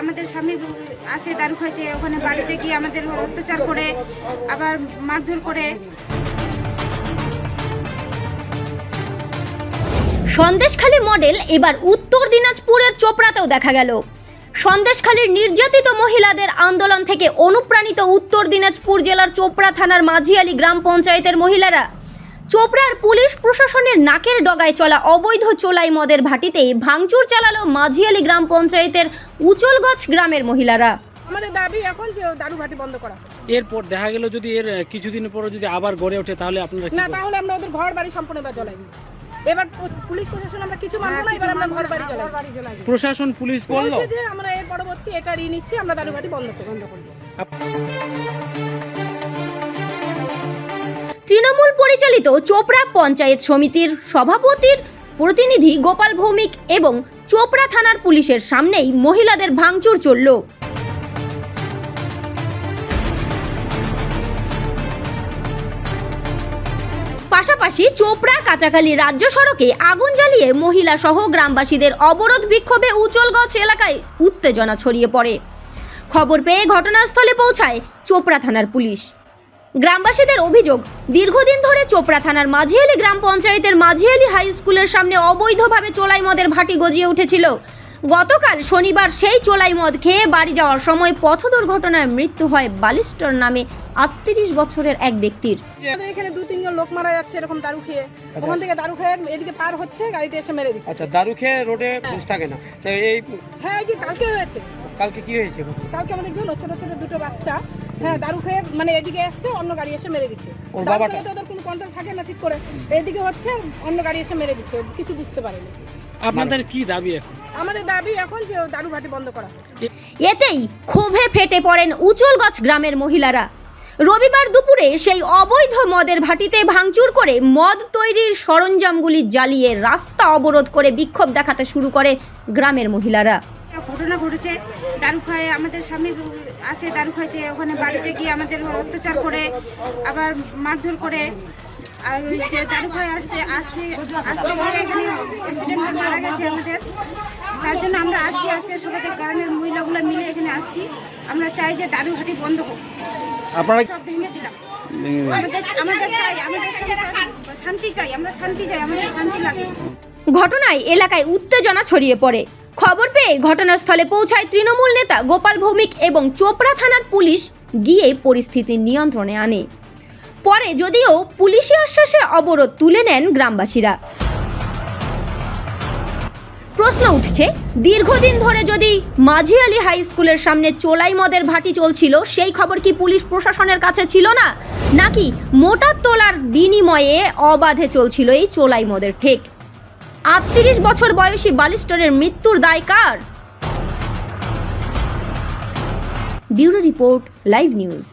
আমাদের স্বামী আসে দারু ওখানে বাড়িতে গিয়ে আমাদের অত্যাচার করে, আবার মারধর করে। সন্দেশখালী মডেল এবার উত্তর দিনাজপুরের চোপড়াতেও দেখা গেল। সন্দেশখালীর নির্যাতিত মহিলাদের আন্দোলন থেকে অনুপ্রাণিত উত্তর দিনাজপুর জেলার চোপড়া থানার মাঝিয়ালি গ্রাম পঞ্চায়েতের মহিলারা। চোপড়ার পুলিশ প্রশাসনের নাকের ডগায় চলা অবৈধ চোলাই মদের ভাটিতে ভাঙচুর চালালো মাঝিয়ালি গ্রাম পঞ্চায়েতের উচলগছ গ্রামের মহিলারা আমাদের দাবি এখন যে দারু ভাটি বন্ধ করা এরপর দেখা গেল যদি এর কিছুদিন পরে যদি আবার গড়ে ওঠে তাহলে আপনারা কি না করবেন? তাহলে আমরা ওদের ঘর বাড়ি সম্পূর্ণ এবার জ্বলাই দিই। এবার পু- পুলিশ প্রশাসন আমরা কিছু মানবো না এবার আমরা ঘর বাড়ি জ্বলাই দিই। প্রশাসন পুলিশ বলল বলছে যে আমরা এর পরবর্তী এটা ঋণ নিচ্ছি আমরা দারু ভাটি বন্ধ করব বন্ধ করব তৃণমূল পরিচালিত চোপড়া পঞ্চায়েত সমিতির সভাপতির প্রতিনিধি গোপাল ভৌমিক এবং চোপড়া থানার পুলিশের সামনেই মহিলাদের ভাঙচুর চলল। পাশাপাশি চোপড়া কাঁচাখালী রাজ্য সড়কে আগুন জ্বালিয়ে মহিলা সহ গ্রামবাসীদের অবরোধ বিক্ষোভে উচলগঞ্জ এলাকায় উত্তেজনা ছড়িয়ে পড়ে। খবর পেয়ে ঘটনাস্থলে পৌঁছায় চোপড়া থানার পুলিশ। গ্রামবাসীদের অভিযোগ দীর্ঘদিন ধরে চোপড়া থানার মাঝিয়ালি গ্রাম পঞ্চায়েতের মাঝিয়ালি হাই স্কুলের সামনে অবৈধভাবে চোলাই মদের ভাটি গজিয়ে উঠেছিল। গতকাল শনিবার সেই চোলাই মদ খেয়ে বাড়ি যাওয়ার সময় পথ দুর্ঘটনায় মৃত্যু হয় বালিস্টর নামে আটত্রিশ বছরের এক ব্যক্তির। আমাদের এখানে দু তিনজন লোক মারা যাচ্ছে এরকম দারু খেয়ে। ওখান থেকে দারু খেয়ে এদিকে পার হচ্ছে গাড়িতে এসে মেরে দিচ্ছে। আচ্ছা দারু খেয়ে রোডে বসে থাকে না। তো এই হ্যাঁ এই যে কালকে হয়েছে। কালকে কি হয়েছে? কালকে আমাদের জন্য ছোট ছোট দুটো বাচ্চা। হ্যাঁ দারু খেয়ে মানে এদিকে এসছে অন্য গাড়ি এসে মেরে দিচ্ছে। ওর বাবাটা? তো ওদের কোনো কন্ট্রোল থাকে না ঠিক করে। এদিকে হচ্ছে অন্য গাড়ি এসে মেরে দিচ্ছে কিছু বুঝতে পারেনি। আপনাদের কি দাবি এখন? আমাদের দাবি এখন যে দারু ভাটি বন্ধ করা। এতেই ক্ষোভে ফেটে পড়েন উচলগছ গ্রামের মহিলারা। রবিবার দুপুরে সেই অবৈধ মদের ভাটিতে ভাঙচুর করে মদ তৈরির সরঞ্জামগুলি জ্বালিয়ে রাস্তা অবরোধ করে বিক্ষোভ দেখাতে শুরু করে গ্রামের মহিলারা। ঘটনা ঘটেছে দারুখায় আমাদের স্বামী আসে দারু খাইতে ওখানে বাড়িতে গিয়ে আমাদের অত্যাচার করে আবার মারধর করে। আর যে দারু খায় আসতে আসতে আসতে গিয়ে এখানে অ্যাক্সিডেন্ট হয়ে মারা গেছে আমাদের। তার জন্য আমরা আসছি আজকে সবাই গ্রামের মহিলাগুলো মিলে এখানে আসছি। আমরা চাই যে দারু হাটি বন্ধ হোক। আপনারা সব ভেঙে দিলাম। আমাদের আমাদের চাই আমাদের শান্তি চাই আমরা শান্তি চাই আমাদের শান্তি লাগে ঘটনায় এলাকায় উত্তেজনা ছড়িয়ে পড়ে। খবর পেয়ে ঘটনাস্থলে পৌঁছায় তৃণমূল নেতা গোপাল ভৌমিক এবং চোপড়া থানার পুলিশ গিয়ে পরিস্থিতি নিয়ন্ত্রণে আনে। পরে যদিও পুলিশি আশ্বাসে অবরোধ তুলে নেন গ্রামবাসীরা। প্রশ্ন উঠছে, দীর্ঘদিন ধরে যদি মাঝি আলী হাই স্কুলের সামনে চোলাই মদের ভাটি চলছিল, সেই খবর কি পুলিশ প্রশাসনের কাছে ছিল না? নাকি মোটা তোলার বিনিময়ে অবাধে চলছিল এই চোলাই মদের ঠেক? আটত্রিশ বছর বয়সী বালিস্টরের মৃত্যুর দায় কার? Bureau report live news.